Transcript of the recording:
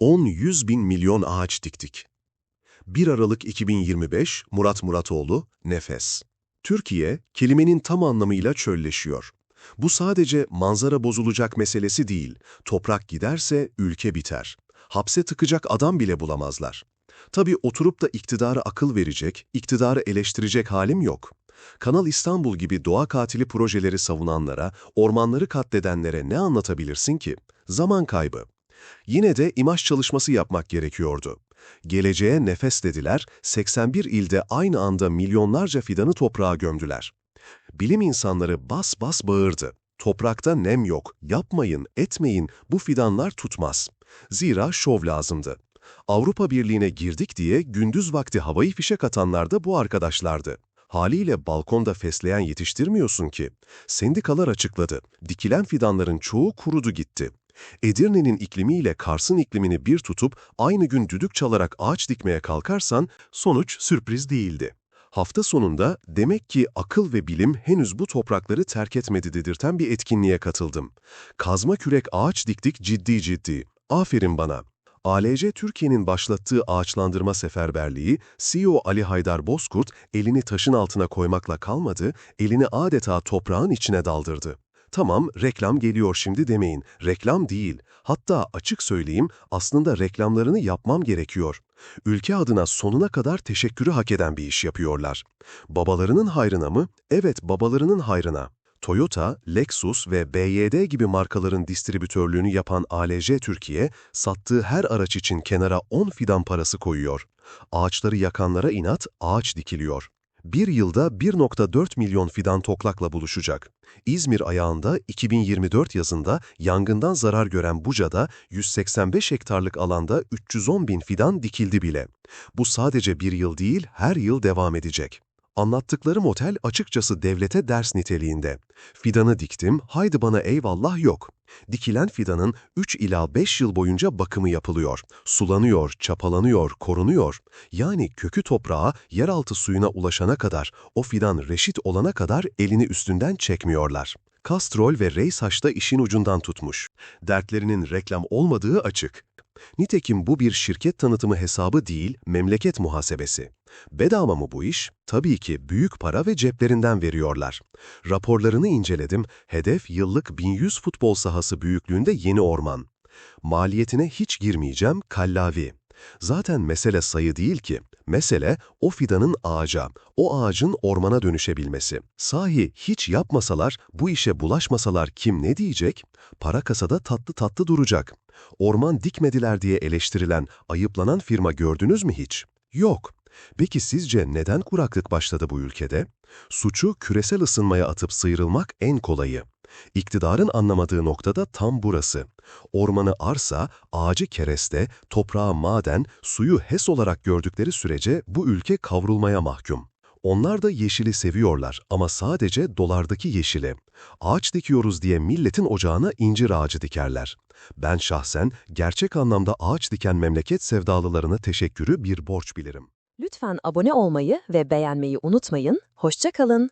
10-100 bin milyon ağaç diktik. 1 Aralık 2025 Murat Muratoğlu, Nefes. Türkiye, kelimenin tam anlamıyla çölleşiyor. Bu sadece manzara bozulacak meselesi değil, toprak giderse ülke biter. Hapse tıkacak adam bile bulamazlar. Tabii oturup da iktidara akıl verecek, iktidarı eleştirecek halim yok. Kanal İstanbul gibi doğa katili projeleri savunanlara, ormanları katledenlere ne anlatabilirsin ki? Zaman kaybı. Yine de imaj çalışması yapmak gerekiyordu. Geleceğe nefes dediler, 81 ilde aynı anda milyonlarca fidanı toprağa gömdüler. Bilim insanları bas bas bağırdı. Toprakta nem yok, yapmayın, etmeyin, bu fidanlar tutmaz. Zira şov lazımdı. Avrupa Birliği'ne girdik diye gündüz vakti havayı fişek atanlar da bu arkadaşlardı. Haliyle balkonda fesleğen yetiştirmiyorsun ki. Sendikalar açıkladı. Dikilen fidanların çoğu kurudu gitti. Edirne'nin iklimiyle Kars'ın iklimini bir tutup aynı gün düdük çalarak ağaç dikmeye kalkarsan sonuç sürpriz değildi. Hafta sonunda demek ki akıl ve bilim henüz bu toprakları terk etmedi dedirten bir etkinliğe katıldım. Kazma kürek ağaç diktik ciddi ciddi. Aferin bana. ALC Türkiye'nin başlattığı ağaçlandırma seferberliği, CEO Ali Haydar Bozkurt elini taşın altına koymakla kalmadı, elini adeta toprağın içine daldırdı. Tamam, reklam geliyor şimdi demeyin. Reklam değil. Hatta açık söyleyeyim, aslında reklamlarını yapmam gerekiyor. Ülke adına sonuna kadar teşekkürü hak eden bir iş yapıyorlar. Babalarının hayrına mı? Evet, babalarının hayrına. Toyota, Lexus ve BYD gibi markaların distribütörlüğünü yapan ALJ Türkiye, sattığı her araç için kenara 10 fidan parası koyuyor. Ağaçları yakanlara inat, ağaç dikiliyor. Bir yılda 1.4 milyon fidan toklakla buluşacak. İzmir ayağında 2024 yazında yangından zarar gören Buca'da 185 hektarlık alanda 310 bin fidan dikildi bile. Bu sadece bir yıl değil, her yıl devam edecek. Anlattıklarım otel açıkçası devlete ders niteliğinde. Fidanı diktim, haydi bana eyvallah yok. Dikilen fidanın 3 ila 5 yıl boyunca bakımı yapılıyor. Sulanıyor, çapalanıyor, korunuyor. Yani kökü toprağa, yeraltı suyuna ulaşana kadar, o fidan reşit olana kadar elini üstünden çekmiyorlar. Kastrol ve Reysaç da işin ucundan tutmuş. Dertlerinin reklam olmadığı açık. Nitekim bu bir şirket tanıtımı hesabı değil, memleket muhasebesi. Bedava mı bu iş? Tabii ki büyük para ve ceplerinden veriyorlar. Raporlarını inceledim, hedef yıllık 1100 futbol sahası büyüklüğünde yeni orman. Maliyetine hiç girmeyeceğim, kallavi. Zaten mesele sayı değil ki. Mesele o fidanın ağaca, o ağacın ormana dönüşebilmesi. Sahi hiç yapmasalar, bu işe bulaşmasalar kim ne diyecek? Para kasada tatlı tatlı duracak. Orman dikmediler diye eleştirilen, ayıplanan firma gördünüz mü hiç? Yok. Peki sizce neden kuraklık başladı bu ülkede? Suçu küresel ısınmaya atıp sıyrılmak en kolayı. İktidarın anlamadığı noktada tam burası. Ormanı arsa, ağacı kereste, toprağı maden, suyu HES olarak gördükleri sürece bu ülke kavrulmaya mahkum. Onlar da yeşili seviyorlar ama sadece dolardaki yeşili. Ağaç dikiyoruz diye milletin ocağına incir ağacı dikerler. Ben şahsen gerçek anlamda ağaç diken memleket sevdalılarına teşekkürü bir borç bilirim. Lütfen abone olmayı ve beğenmeyi unutmayın. Hoşça kalın.